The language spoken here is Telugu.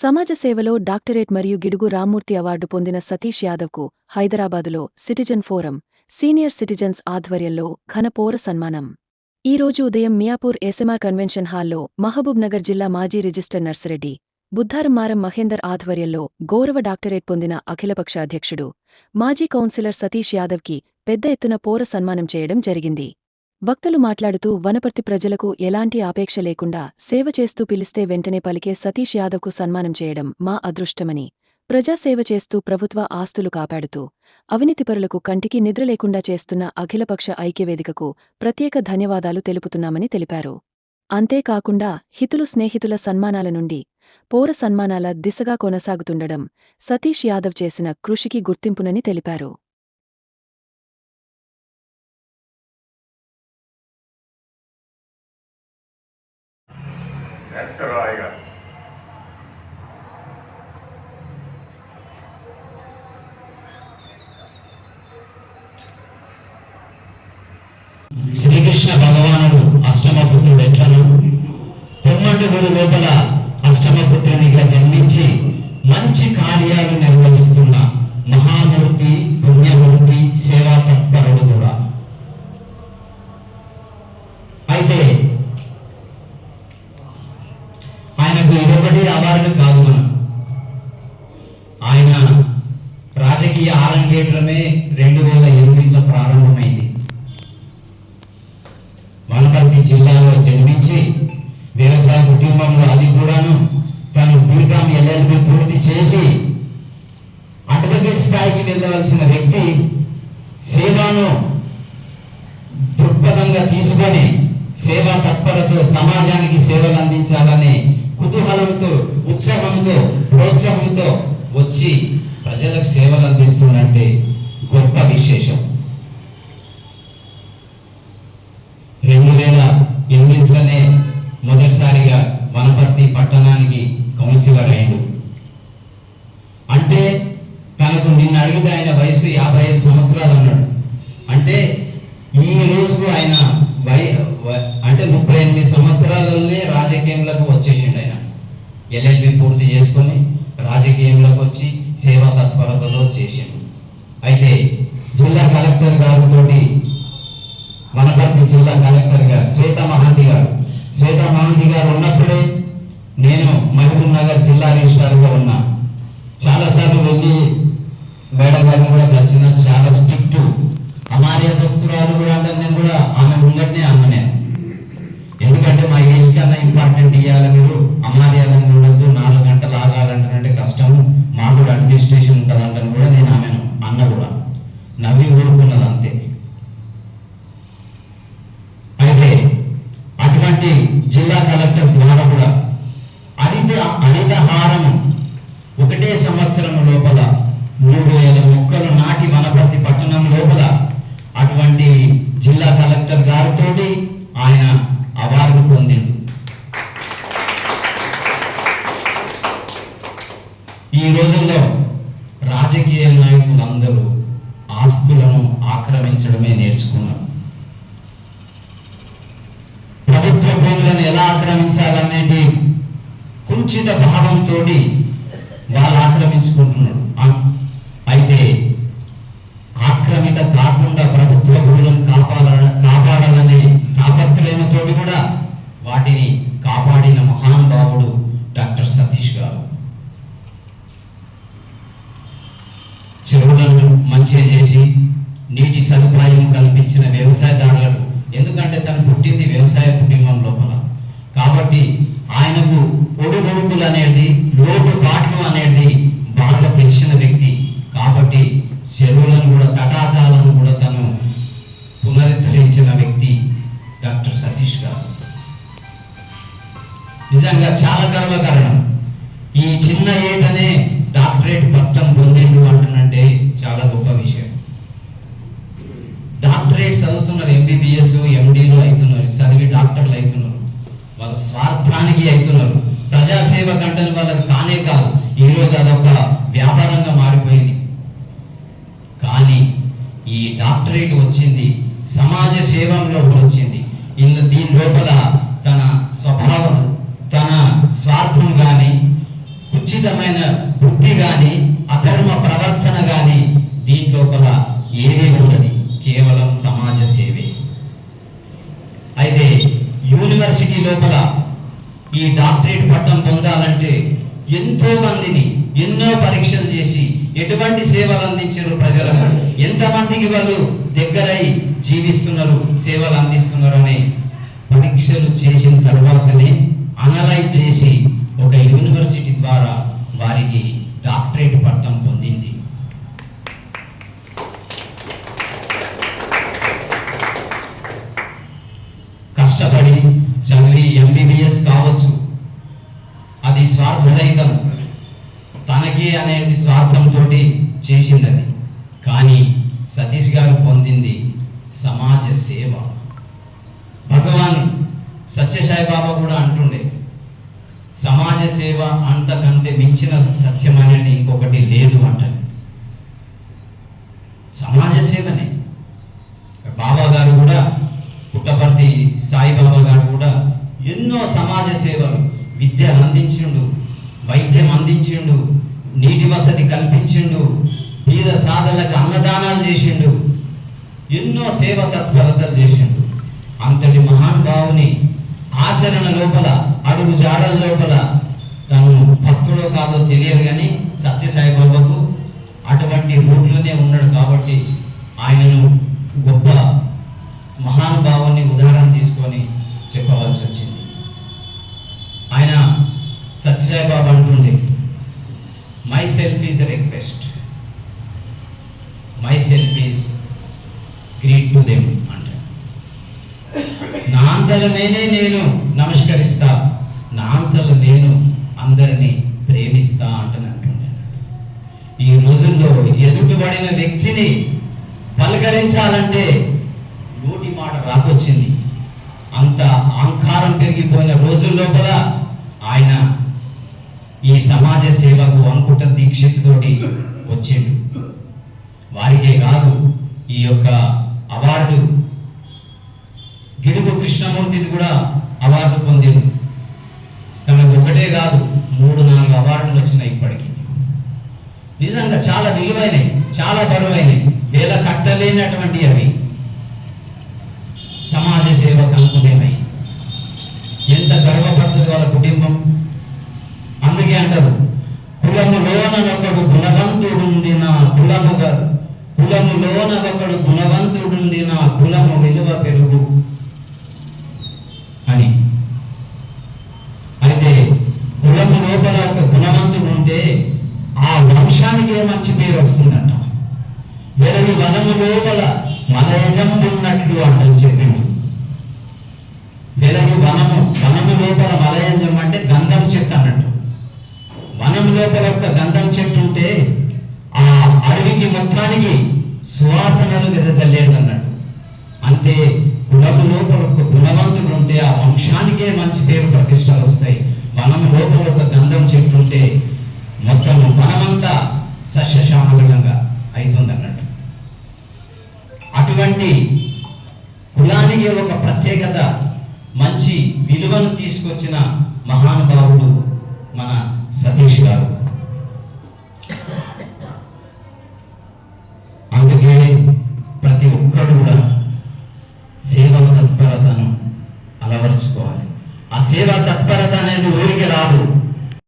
సమాజ సేవలో డాక్టరేట్ మరియు గిడుగు రామ్మూర్తి అవార్డు పొందిన సతీష్ యాదవ్కు హైదరాబాదులో సిటిజన్ ఫోరం సీనియర్ సిటిజన్స్ ఆధ్వర్యంలో ఘన పౌర సన్మానం. ఈ రోజు ఉదయం మియాపూర్ ఎస్ఎంఆర్ కన్వెన్షన్ హాల్లో మహబూబ్ నగర్ జిల్లా మాజీ రిజిస్టర్ నర్సిరెడ్డి బుద్ధారం మారం మహేందర్ ఆధ్వర్యంలో గౌరవ డాక్టరేట్ పొందిన అఖిలపక్ష అధ్యక్షుడు మాజీ కౌన్సిలర్ సతీష్ యాదవ్కి పెద్ద ఎత్తున పౌర సన్మానం చేయడం జరిగింది. భక్తులు మాట్లాడుతూ వనపర్తి ప్రజలకు ఎలాంటి ఆపేక్ష లేకుండా సేవ చేస్తూ పిలిస్తే వెంటనే పలికే సతీష్ యాదవ్కు సన్మానం చేయడం మా అదృష్టమని ప్రజాసేవ చేస్తూ ప్రభుత్వ ఆస్తులు కాపాడుతూ అవినీతిపరులకు కంటికి నిద్ర లేకుండా చేస్తున్న అఖిలపక్ష ఐక్యవేదికకు ప్రత్యేక ధన్యవాదాలు తెలుపుతున్నామని తెలిపారు. అంతేకాకుండా హితులు స్నేహితుల సన్మానాల నుండి పౌర సన్మానాల దిశగా కొనసాగుతుండడం సతీష్ యాదవ్ చేసిన కృషికి గుర్తింపునని తెలిపారు. ఎక్కరాయిగా శ్రీకృష్ణ భగవానుడు అష్టమపుత్రుడు ఎట్లను? తొమ్మండుగురు లోపల అష్టమపుత్రునిగా జన్మించి మంచి కార్యాలు నిర్వహిస్తున్న మహామూర్తి పుణ్యమూర్తి సేవా తత్పరుడు కూడా అయితే ఆయనకు ఇదొకటి అవార్డు కాదు మనకు ఆయన రాజకీయ ఆరంగేట్రమే రెండు వేల ఎనిమిదిలో ప్రారంభమైంది వనపర్తి జిల్లాలో నుంచి వ్యవసాయ కుటుంబంలో అది కూడాను తను బీకామ్ ఎల్ఎల్బి పూర్తి చేసి అడ్వకేట్ స్థాయికి వెళ్ళవలసిన వ్యక్తి సేవను దృక్పథంగా తీసుకొని సేవా తత్పరతో సమాజానికి సేవలు అందించాలనే కుతూహలంతో ఉత్సాహంతో ప్రోత్సాహంతో వచ్చి ప్రజలకు సేవలు అందిస్తుందంటే గొప్ప విశేషం. రెండు వేల ఎనిమిదిలోనే మొదటిసారిగా వనపర్తి పట్టణానికి కౌన్సిలర్ అయ్యాడు. అంటే తనకు నిన్న అడిగితే ఆయన వయసు యాభై ఐదు సంవత్సరాలు అన్నాడు. అంటే ఈ రోజుకు ఆయన వై అంటే ముప్పై ఎనిమిది సంవత్సరాలలోనే రాజకీయంలోకి వచ్చేసిండు ఆయన. ఎల్ఎల్బి పూర్తి చేసుకొని రాజకీయంలోకి వచ్చి సేవా తత్పరతలో చేసిండు. అయితే జిల్లా కలెక్టర్ గారితోటి వనపర్తి జిల్లా కలెక్టర్ గారు శ్వేత మహాంతి గారు. శ్వేత మహాంతి గారు ఉన్నప్పుడే నేను మహబూబ్ నగర్ జిల్లా రిజిస్ట్రార్గా ఉన్నా. చాలాసార్లు వెళ్ళి మేడం గారిని కూడా కలిసిన చాలా స్ట్రిక్ట్. అమార్యాదస్తురాలు కూడా అంటే నేను కూడా ఆమె ఉన్నట్టునే అన్న నేను. ఎందుకంటే మా ఏజ్ కన్నా ఇంపార్టెంట్ ఇవ్వాలి మీరు. అమార్యాదంగా ఉండద్దు నాలుగు గంటలు ఆగాలంటే కష్టం మాకు కూడా అడ్మినిస్ట్రేషన్ ఉంటుందంటే కూడా నేను ఆమెను అన్న కూడా నవ్వి ఊరుకున్నది అంతే అయితే అటువంటి జిల్లా కలెక్టర్ ద్వారా కూడా హరిత హరితహారము ఒకటే సంవత్సరం లోపల మూడు వేల మొక్కలు నాటి వనపర్తి పట్టణం లోపల అటువంటి జిల్లా కలెక్టర్ గారితో ఆయన అవార్డు పొందిండు ఈ రోజుల్లో రాజకీయ నాయకులందరూ ఆస్తులను ఆక్రమించడమే ప్రభుత్వ భూములను ఎలా ఆక్రమించాలనేది కుంచిత భావంతో వాళ్ళు ఆక్రమించుకుంటున్నారు. అయితే ఆక్రమిత కాకుండా ప్రభుత్వ భూములను కాపాడ కాపాడాలనే తాపత్రయంతో కూడా వాటిని కాపాడిన మహానుభావుడు డాక్టర్ సతీష్ గారు. చెరువులను మంచిగా చేసి నీటి సదుపాయం కల్పించిన వ్యవసాయదారులకు ఎందుకంటే తను పుట్టింది వ్యవసాయ కుటుంబం లోపల. కాబట్టి ఆయనకు ఒడుగొడుకులు అనేది లోటుపాట్లు అనేది బాగా తెలిసిన వ్యక్తి. కాబట్టి చెరువులను కూడా తటాతాలను కూడా తను పునరుద్ధరించిన వ్యక్తి డాక్టర్ సతీష్ గారు. నిజంగా చాలా గర్వకారణం. ఈ చిన్న ఏటనే డాక్టరేట్ పట్టం పొందిండు అంటున్నంటే చాలా గొప్ప విషయం డాక్టరేట్ చదువుతున్నారు ఎంబీబీఎస్ ఎండీలు అవుతున్నారు చదివి డాక్టర్లు అవుతున్నారు వాళ్ళ స్వార్థానికి అవుతున్నారు. ప్రజాసేవ కంటని వాళ్ళకి కానే కాదు. ఈరోజు అదొక వ్యాపారంగా మారిపోయింది. కానీ ఈ డాక్టరేట్ వచ్చింది సమాజ సేవంలో వచ్చింది. ఇందు దీని లోపల తన స్వభావం తన స్వార్థం కానీ ఉచితమైన బుద్ధి కానీ అధర్మ ప్రవర్తన కానీ దీని లోపల ఏమీ ఉండదు. కేవలం సమాజ సేవే అయితే యూనివర్సిటీ లోపల ఈ డాక్టరేట్ పట్టం పొందాలంటే ఎంతో మందిని ఎన్నో పరీక్షలు చేసి ఎటువంటి సేవలు అందించారు ప్రజలకు? ఎంతమందికి వాళ్ళు దగ్గరై జీవిస్తున్నారు సేవలు అందిస్తున్నారు అనే పరీక్షలు చేసిన తర్వాతనే అనలైజ్ చేసి ఒక యూనివర్సిటీ ద్వారా వారికి డాక్టరేట్ పట్టం పొందింది కష్టపడి చదివి ఎంబీబీఎస్ కావచ్చు అది స్వార్థరహితం తనకే అనేది స్వార్థంతో చేసిందని. కానీ సతీష్ గారు పొందింది సమాజ సేవ. భగవాన్ సత్యసాయిబాబా కూడా అంటుండే సమాజ సేవ అంతకంటే మించిన సత్యం అనేది ఇంకొకటి లేదు అంట సమాజ సేవనే. బాబా గారు కూడా పుట్టపర్తి సాయిబాబా గారు కూడా ఎన్నో సమాజ సేవలు విద్యను అందించిండు. వైద్యం అందించిండు నీటి వసతి కల్పించిండు పేద సాధనలకు అన్నదానాలు చేసిండు ఎన్నో సేవ తత్పరతలు చేసిండు. అంతటి మహానుభావుని ఆచరణ లోపల అడుగు జాడల లోపల తను భక్తుడో కాదో తెలియదు కానీ సత్యసాయి బాబాకు అటువంటి రోడ్లనే ఉన్నాడు కాబట్టి ఆయనను గొప్ప మహానుభావుని ఉదాహరణ తీసుకొని చెప్పవలసి వచ్చింది ఆయన సత్యసాయి బాబా అంటుండే myself is request myself is greet to them అంటే నా నేను నమస్కరిస్తా నా నేను అందరినీ ప్రేమిస్తా అంటని అంటుండే ఈ రోజుల్లో ఎదుటిపడిన వ్యక్తిని పలకరించాలంటే నోటి మాట రాకొచ్చింది. అంత అహంకారం పెరిగిపోయిన రోజుల లోపల ఆయన ఈ సమాజ సేవకు అంకుట దీక్షితుతోటి వచ్చిండు. వారికే కాదు ఈ యొక్క అవార్డు గిడుగు కృష్ణమూర్తిది కూడా అవార్డు పొందింది తనకు ఒకటే కాదు మూడు నాలుగు అవార్డులు వచ్చినాయి ఇప్పటికి. నిజంగా చాలా విలువైనవి చాలా బరువైనవి వేల కట్టలేనటువంటి అవి. సమాజ సేవకు అంకుటమై ఎంత గర్వపడుతుంది వాళ్ళ కుటుంబం. అందుకే అంటారు కులములోన ఒకడు నా కులముగా కులములోన ఒకడు నా కులము విలువ పెరుగు. అని. అయితే కులము లోపల ఒక గుణవంతుడు ఉంటే ఆ వంశానికి మంచి పేరు వస్తుందంట? వెరవి వనము లోపల మన ఉన్నట్లు అంటారు చెప్పింది వెలవి వనము వనము లోపల మలయజం అంటే గంధం చెట్టు లోపల ఒక గంధం చెట్టు ఉంటే ఆ అడవికి మొత్తానికి సువాసనలు వెదజల్లేది అన్నాడు అంతే కులపు లోపల ఒక గుణవంతుడు ఉంటే ఆ వంశానికే మంచి పేరు ప్రతిష్టలు వస్తాయి. వనం లోపల ఒక గంధం చెట్టు ఉంటే మొత్తం వనమంతా సస్యశ్యామలంగా అవుతుంది అన్నట్టు అటువంటి కులానికి ఒక ప్రత్యేకత మంచి విలువను తీసుకొచ్చిన మహానుభావుడు మన సతీష్ గారు. అందుకే ప్రతి ఒక్కరు కూడా సేవా తత్పరతను అలవరుచుకోవాలి. ఆ సేవా తత్పరత అనేది ఊరికి రాదు.